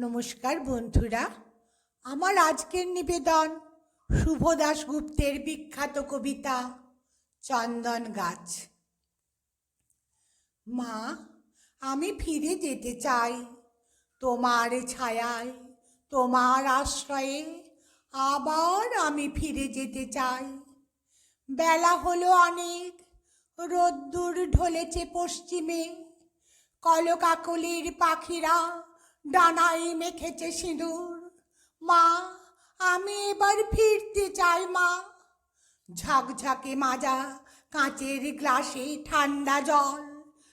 নমস্কার বন্ধুরা, আমার আজকের নিবেদন শুভ দাশগুপ্তের বিখ্যাত কবিতা, চন্দন গাছ। মা, আমি ফিরে যেতে চাই। তোমার ছায়ায়, তোমার আশ্রয়ে আবার আমি ফিরে যেতে চাই। বেলা হলো অনেক, রোদ্দুর ঢলেছে পশ্চিমে, কলকাকলির পাখিরা ডানায় মেখেছে সিঁদুর। মা, আমি এবার ফিরতে চাই, মা। ঝকঝকে মাজা কাঁচের গ্লাসে ঠান্ডা জল,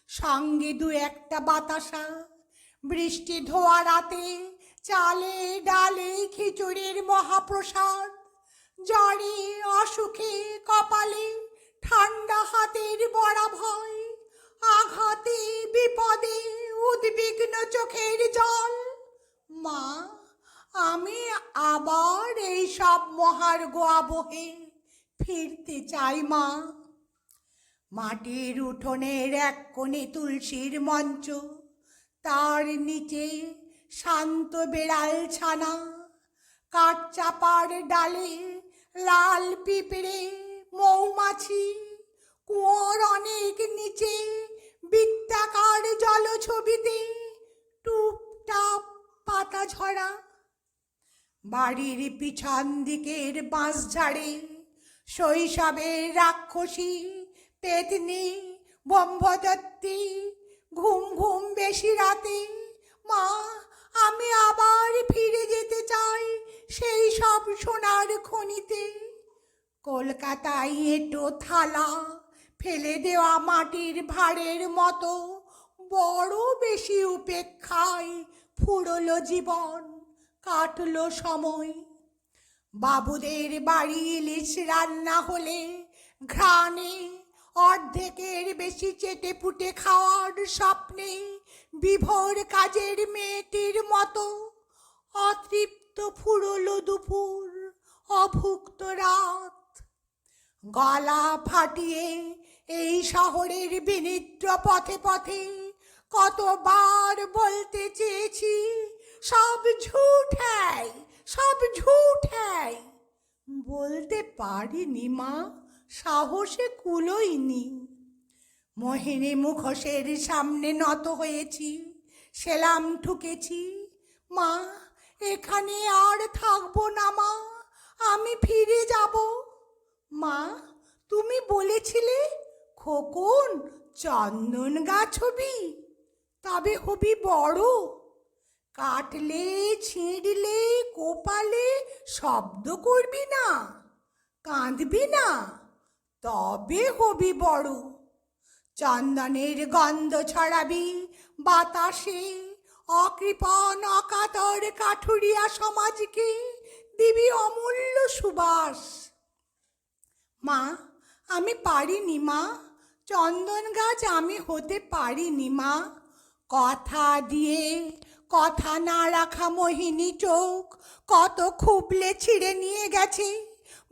সঙ্গে দু একটা বাতাসা। বৃষ্টি ধোয়া রাতে চালে ডালে খিচুড়ির মহাপ্রসাদ। জ্বরে অসুখে কপালে ঠান্ডা হাতের বড়া ভয়। আঘাতে বিপদে উদ্বিগ্ন চোখের জল। মা, আমি আবার এই সব মহার্ঘ আবহে ফিরতে চাই, মা। মাটির উঠোনের এক কোণে তুলসীর মঞ্চ, তার নিচে শান্ত বেড়াল ছানা, কাঠ চাপার ডালে লাল পিঁপড়ে মৌমাছি, কুয়োর অনেক নিচে জলছবিতে টুপটাপ পাতা ঝরা। বাড়ির পিছন দিকের বাঁশ ঝাড়ে শৈশবের রাক্ষসী পেতনি, ব্রহ্মদত্তি। ঘুম ঘুম বেশি রাতে, মা, আমি আবার ফিরে যেতে চাই সেই সব সোনার খনিতে। কলকাতায় এঁটো থালা ফেলে দেওয়া মাটির ভাঁড়ের মতো। বড় বেশি উপেক্ষায় ফুরলো জীবন, কাটলো সময়। বাবুদের বাড়ি ইলিশ রান্না হলে ঘ্রাণে, অর্ধেকের বেশি চেটে পুটে খাওয়ার স্বপ্নে বিভোর কাজের মেয়েটির মতো অতৃপ্ত ফুরলো দুপুর, অভুক্ত রাত। গলা ফাটিয়ে এই শহরের বিনিদ্র পথে পথে কতবার বলতে চেয়েছি, সব ঝুঠ সব ঝুঠ বলতে পারিনি মা, সাহসে কুলোইনি। মোহিনী মুখোশের সামনে নত হয়েছি, সেলাম ঠুকেছি, মা, এখানে আর থাকব না মা, আমি ফিরে যাব। মা, তুমি বলেছিলে খোকন চন্দন গাছ হবি তবে হবি বড়। কাটলে, ছিঁড়লে, কোপালে শব্দ করবি না, কাঁদবি না, তবে হবি বড়। চন্দনের গন্ধ ছড়াবি বাতাসে অকৃপণ অকাতর কাঠুরিয়া সমাজকে দিবি অমূল্য সুবাস। মা, আমি পারিনি মা, চন্দন গাছ আমি হতে পারিনি মা কথা দিয়ে, কথা না রাখা মোহিনী চোখ কত খুবলে ছিঁড়ে নিয়ে গেছে।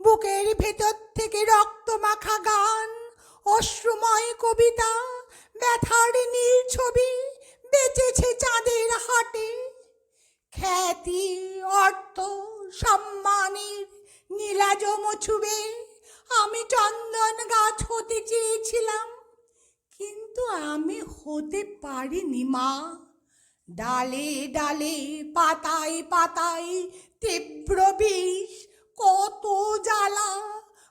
বুকের ভেতর থেকে রক্ত মাখা গান, অশ্রুময় কবিতা, ব্যথার নীল ছবি বেঁচেছে চাঁদের হাটে। খ্যাতি, অর্থ, সম্মানের নীলাজম ছুবে আমি চন্দন গাছ হতে চেয়েছিলাম। কিন্তু আমি হতে পারিনি, মা। ডালে ডালে, পাতায় পাতায় তীব্র বিষ, কত জ্বালা।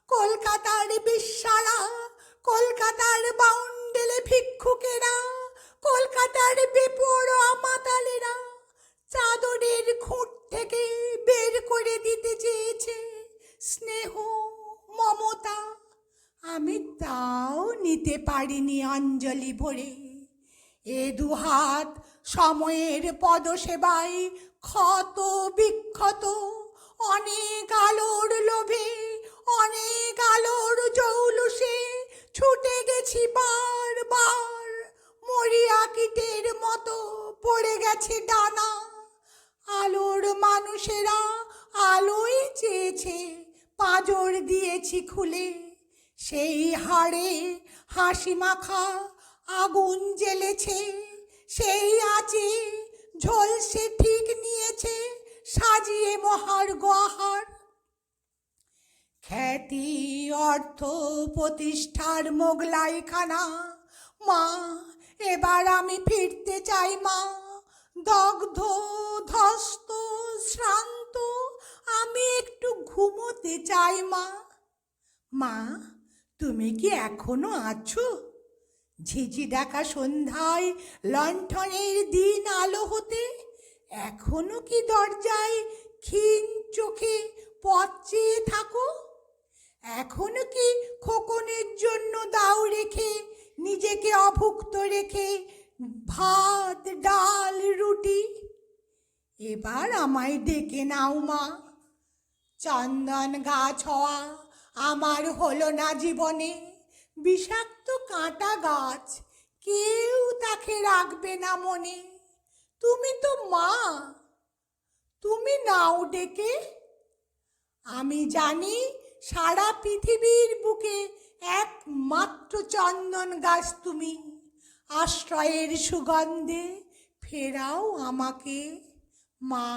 কলকাতার বিশ্বারা কলকাতার বাউন্ডেলে ভিক্ষুকেরা, কলকাতার আমি তাও নিতে পারিনি অঞ্জলি ভরে। এ দুহাত সময়ের পদসেবায় ক্ষত বিক্ষত, অনেক আলোর লোভে, অনেক আলোর জৌলুসে ছুটে গেছি বারবার। মরিয়া কীটের মতো পড়ে গেছে ডানা। আলোর মানুষেরা আলোই চেয়েছে, পাঁজর দিয়েছি খুলে। সেই হাড়ে হাসি মাখা আগুন জ্বেলেছে, সেই আঁচে ঝলসে ঠিক নিয়েছে সাজিয়ে মহার আহার খ্যাতি, অর্থ, প্রতিষ্ঠার মোগলাই খানা মা, এবার আমি ফিরতে চাই, মা। দগ্ধ, ধস্ত, শ্রান্ত, আমি একটু ঘুমোতে চাই, মা। মা তুমি কি এখনও আছো? ঝিঝি ডাকা সন্ধ্যায় লণ্ঠনের দিন আলো হতে, এখনও কি দরজায় ক্ষীণ চোখে পথ চেয়ে থাকো? এখনও কি খোকনের জন্য দাও রেখে, নিজেকে অভুক্ত রেখে ভাত, ডাল, রুটি? এবার আমায় ডেকে নাও মা, চন্দন গাছ হওয়া আমার হলো না জীবনে। বিষাক্ত কাঁটা গাছ, কেউ তাকে রাখবে না মনে। তুমি তো মা, তুমি নাও ডেকে। আমি জানি সারা পৃথিবীর বুকে একমাত্র চন্দন গাছ তুমি। আশ্রয়ের সুগন্ধে ফেরাও আমাকে, মা।